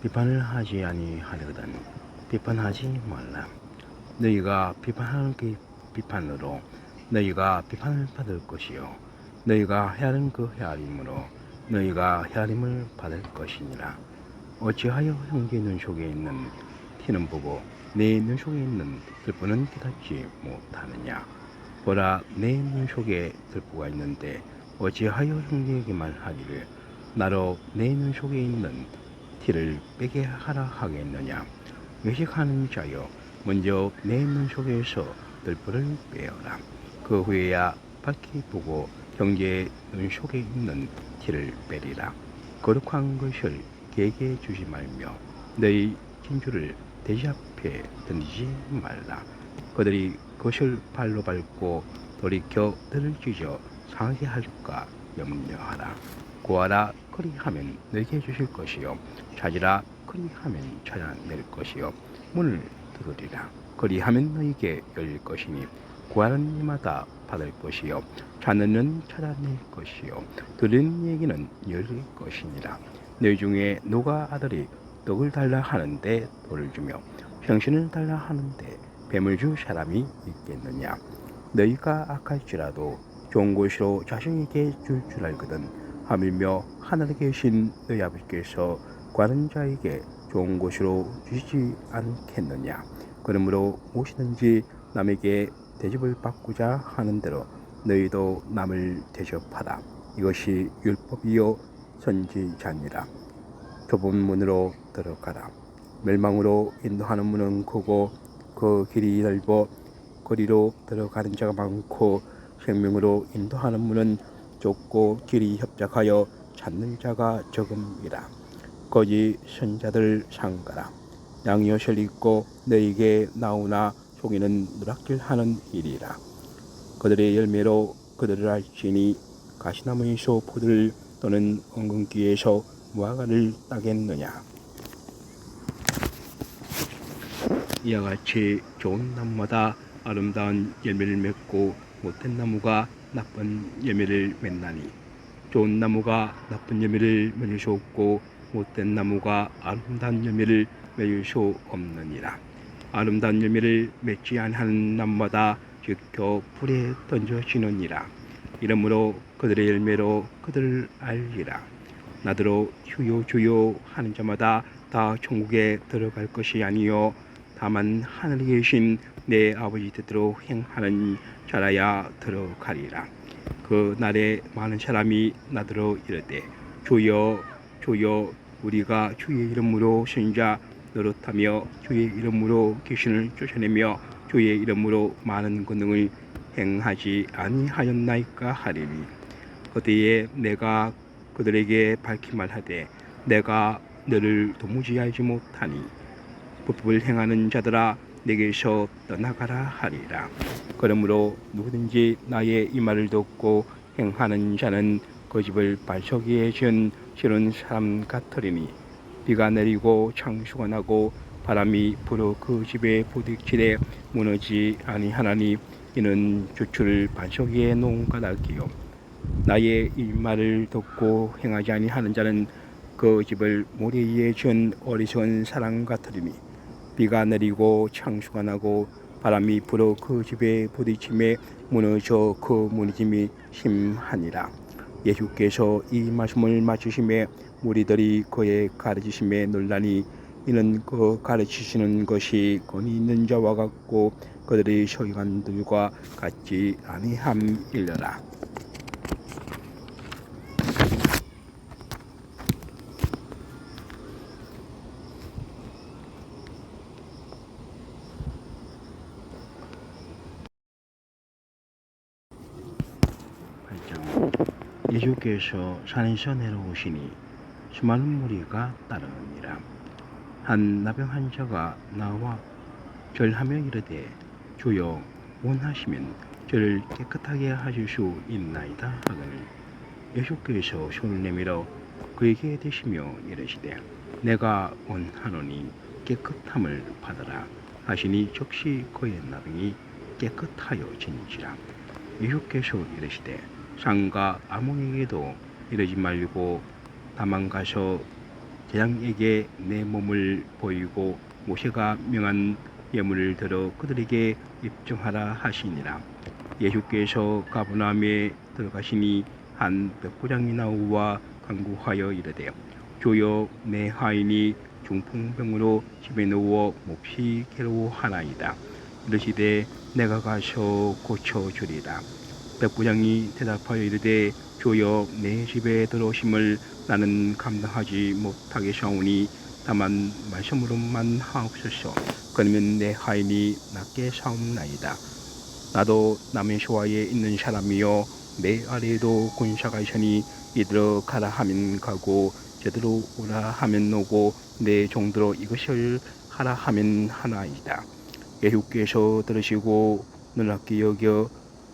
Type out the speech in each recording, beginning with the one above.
비판을 하지 아니하려거든 비판하지 말라. 너희가 비판하는 그 비판으로 너희가 비판을 받을 것이요 너희가 헤아린 그 헤아림으로 너희가 헤아림을 받을 것이니라. 어찌하여 형제 눈속에 있는 티는 보고 내 눈 속에 있는 들보는 깨닫지 못하느냐? 보라 내 눈 속에 들보가 있는데 어찌하여 형제에게만 하기를 나로 내 눈 속에 있는 티를 빼게 하라 하겠느냐? 외식하는 자여 먼저 내 눈 속에서 들보를 빼어라. 그 후에야 밝히 보고 형제의 눈 속에 있는 티를 빼리라. 거룩한 것을 개게 주지 말며 너희 진주를 돼지 앞에 던지지 말라. 그들이 그것을 발로 밟고 돌이켜 들을 찢어 상하게 할까 염려하라. 구하라 그리하면 너에게 주실 것이요. 찾으라. 그리하면 찾아낼 것이요. 문을 두드리라. 그리하면 너에게 열릴 것이니 구하는 이마다 받을 것이요. 찾는 이는 찾아낼 것이요. 들은 얘기는 열릴 것이니라. 너희 중에 누가 아들이 떡을 달라 하는데 돌을 주며 평신을 달라 하는데 뱀을 줄 사람이 있겠느냐? 너희가 악할지라도 좋은 곳으로 자신에게 줄 줄 알거든 하물며 하늘에 계신 너희 아버지께서 관은 자에게 좋은 곳으로 주시지 않겠느냐? 그러므로 무엇이든지 남에게 대접을 받고자 하는 대로 너희도 남을 대접하라. 이것이 율법이요 선지자니라. 좁은 문으로 들어가라. 멸망으로 인도하는 문은 크고 그 길이 넓어 거리로 들어가는 자가 많고 생명으로 인도하는 문은 좁고 길이 협착하여 찾는 자가 적음이라. 거기 선자들 상가라. 양이 옷을 입고 너에게 나오나 종이는 누락질하는 일이라. 그들의 열매로 그들을 알지니 가시나무에서 포도를 또는 엉겅퀴에서 무화과를 따겠느냐. 이와 같이 좋은 나무마다 아름다운 열매를 맺고 못된 나무가 나쁜 열매를 맺나니 좋은 나무가 나쁜 열매를 맺을 수 없고 못된 나무가 아름다운 열매를 맺을 수 없느니라. 아름다운 열매를 맺지 아니하는 나무마다 지켜 불에 던져지느니라. 이러므로 그들의 열매로 그들을 알리라. 나더러 주요 주요 하는 자마다 다 천국에 들어갈 것이 아니요 다만 하늘에 계신 내 아버지 뜻대로 행하는 자라야 들어가리라. 그 날에 많은 사람이 나더러 이르되 주여 주여 우리가 주의 이름으로 신자 노릇하며 주의 이름으로 귀신을 쫓아내며 주의 이름으로 많은 권능을 행하지 아니하였나이까 하리니 그때에 내가 그들에게 밝히 말하되 내가 너를 도무지 알지 못하니 불법을 행하는 자들아 내게서 떠나가라 하리라. 그러므로 누구든지 나의 이 말을 듣고 행하는 자는 그 집을 반석 위에 지은 지은 사람 같으리니 비가 내리고 창수가 나고 바람이 불어 그 집에 부딪히되 무너지 아니하나니 이는 주출을 반석 위에 놓은 까닭이요 나의 이 말을 듣고 행하지 아니하는 자는 그 집을 모래 위에 지은 어리석은 사람 같으리니 비가 내리고 창수가 나고 바람이 불어 그 집에 부딪힘에 무너져 그 무너짐이 심하니라. 예수께서 이 말씀을 마치심에 무리들이 그의 가르치심에 놀라니 이는 그 가르치시는 것이 권위 있는 자와 같고 그들의 서기관들과 같지 아니함이려라. 발장 예수께서 산에서 내려오시니 수많은 무리가 따르니라. 한 나병 환자가 나와 절하며 이르되 주여 원하시면 저를 깨끗하게 하실 수 있나이다. 하거늘 예수께서 손을 내밀어 그에게 대시며 이르시되 내가 원하노니 깨끗함을 받아라. 하시니 즉시 그의 나병이 깨끗하여 진지라. 예수께서 이르시되 상가 아무에게도 이러지 말고 다만 가서 제장에게 내 몸을 보이고 모세가 명한 예물을 들어 그들에게 입증하라 하시니라. 예수께서 가브나움에 들어가시니 한 백부장이 나오와 간구하여 이르되 조여 내 하인이 중풍병으로 집에 누워 몹시 괴로워하나이다. 이르시되 내가 가서 고쳐주리라. 백부장이 대답하여 이르되 조여 내 집에 들어오심을 나는 감당하지 못하겠사오니 다만 말씀으로만 하옵소서. 그러면 내 하인이 낫게 사옵나이다. 나도 남의 소화에 있는 사람이요 내 아래에도 군사가 있으니 이들어 가라 하면 가고 제대로 오라 하면 오고 내 종대로 이것을 하라 하면 하나이다. 예수께서 들으시고 놀랍게 여겨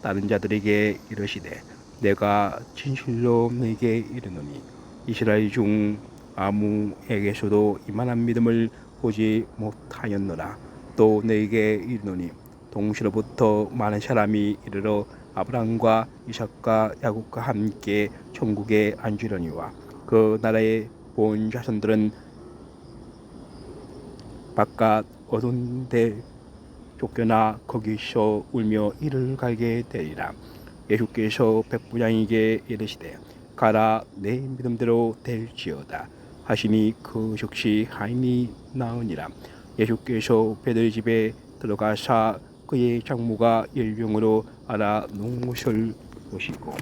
다른 자들에게 이르시되 내가 진실로 너에게 이르노니 이스라엘 중 아무에게서도 이만한 믿음을 보지 못하였노라. 또 너에게 이르노니 동시로부터 많은 사람이 이르러 아브라함과 이삭과 야곱과 함께 천국에 앉으려니와 그 나라의 본 자손들은 바깥 어두운 데 쫓겨나 거기서 울며 이를 갈게 되리라. 예수께서 백부장에게 이르시되 가라 내 믿음대로 될지어다 하시니 그 즉시 하인이 나으니라. 예수께서 베들 집에 들어가사 그의 장모가 열병으로 알아 놓은 것을 보시고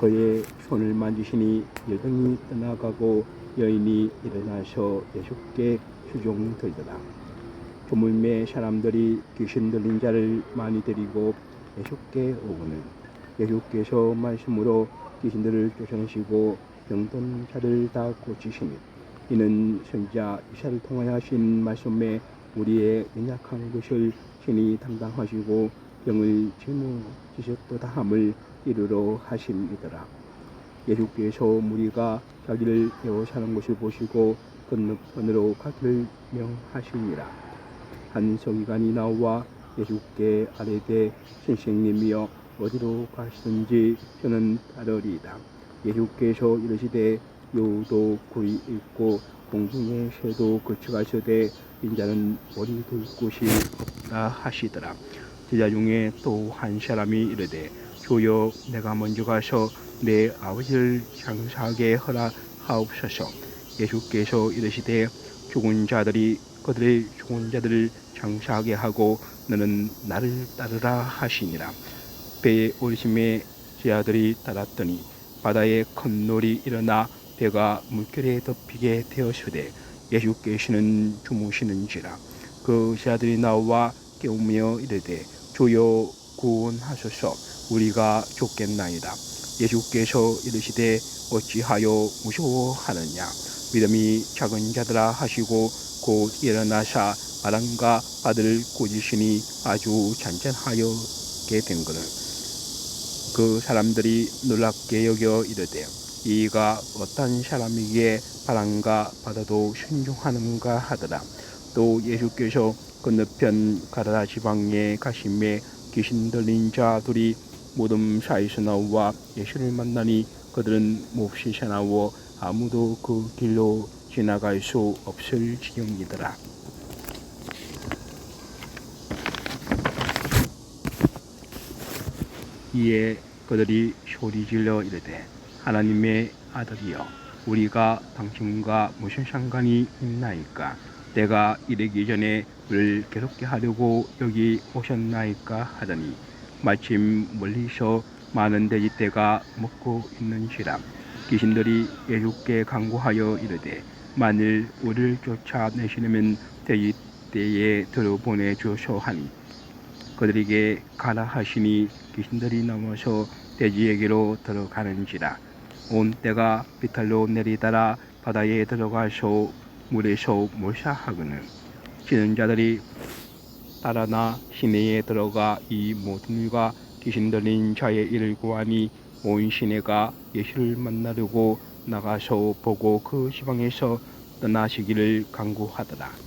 그의 손을 만지시니 열병이 떠나가고 여인이 일어나서 예수께 수종들더라. 조물매 사람들이 귀신 들린 자를 많이 데리고 예수께 오고는 예수께서 말씀으로 귀신들을 쫓아내시고 병든 자를 다 고치시니 이는 선자 이사를 통하여 하신 말씀에 우리의 연약한 것을 신이 담당하시고 병을 짊어지셨도다 함을 이루러 하심이더라. 예수께서 무리가 자기를 배워 사는 것을 보시고 건너편으로 가기를 명하시니라. 한 서기관이 나와 예수께 아뢰되 선생님이여 어디로 가시든지 저는 따르리이다. 예수께서 이르시되 여우도 굴이 있고 공중의 새도 거쳐가시되 인자는 머리 둘 곳이 없다 하시더라. 제자 중에 또 한 사람이 이르되 주여 내가 먼저 가서 내 아버지를 장사하게 허락하옵소서. 예수께서 이르시되 죽은 자들이 그들의 죽은 자들을 장사하게 하고 너는 나를 따르라 하시니라. 배에 오르심에 제 아들이 따랐더니 바다에 큰 놀이 일어나 배가 물결에 덮이게 되었으되 예수께서는 주무시는지라. 그 제아들이 나와 깨우며 이르되 주여 구원하소서. 우리가 죽겠나이다. 예수께서 이르시되 어찌하여 무서워하느냐? 믿음이 작은 자들아 하시고 곧 일어나사 바람과 바다를 꾸짖으시니 아주 잔잔하여게 된 거를 그 사람들이 놀랍게 여겨 이르되 이가 어떤 사람이기에 바람과 바다도 순종하는가 하더라. 또 예수께서 건너편 가라다 지방에 가심에 귀신 들린 자들이 모든 사이에서 나와 예수를 만나니 그들은 몹시 사나워 아무도 그 길로 지나갈 수 없을 지경이더라. 이에 그들이 소리질러 이르되 하나님의 아들이여 우리가 당신과 무슨 상관이 있나이까 내가 이르기 전에 우리를 괴롭게 하려고 여기 오셨나이까 하더니 마침 멀리서 많은 돼지떼가 먹고 있는지라 귀신들이 예수께 강구하여 이르되 만일 우리를 쫓아 내시려면 돼지떼에 들어보내 주소 하니 그들에게 가라 하시니 귀신들이 넘어서 돼지에게로 들어가는지라. 온 때가 비탈로 내리다라 바다에 들어가서 물에서 몰사하거늘. 지는 자들이 따라나 시내에 들어가 이 모든 일과 귀신 들린 자의 일을 구하니 온 시내가 예수를 만나려고 나가서 보고 그 지방에서 떠나시기를 강구하더라.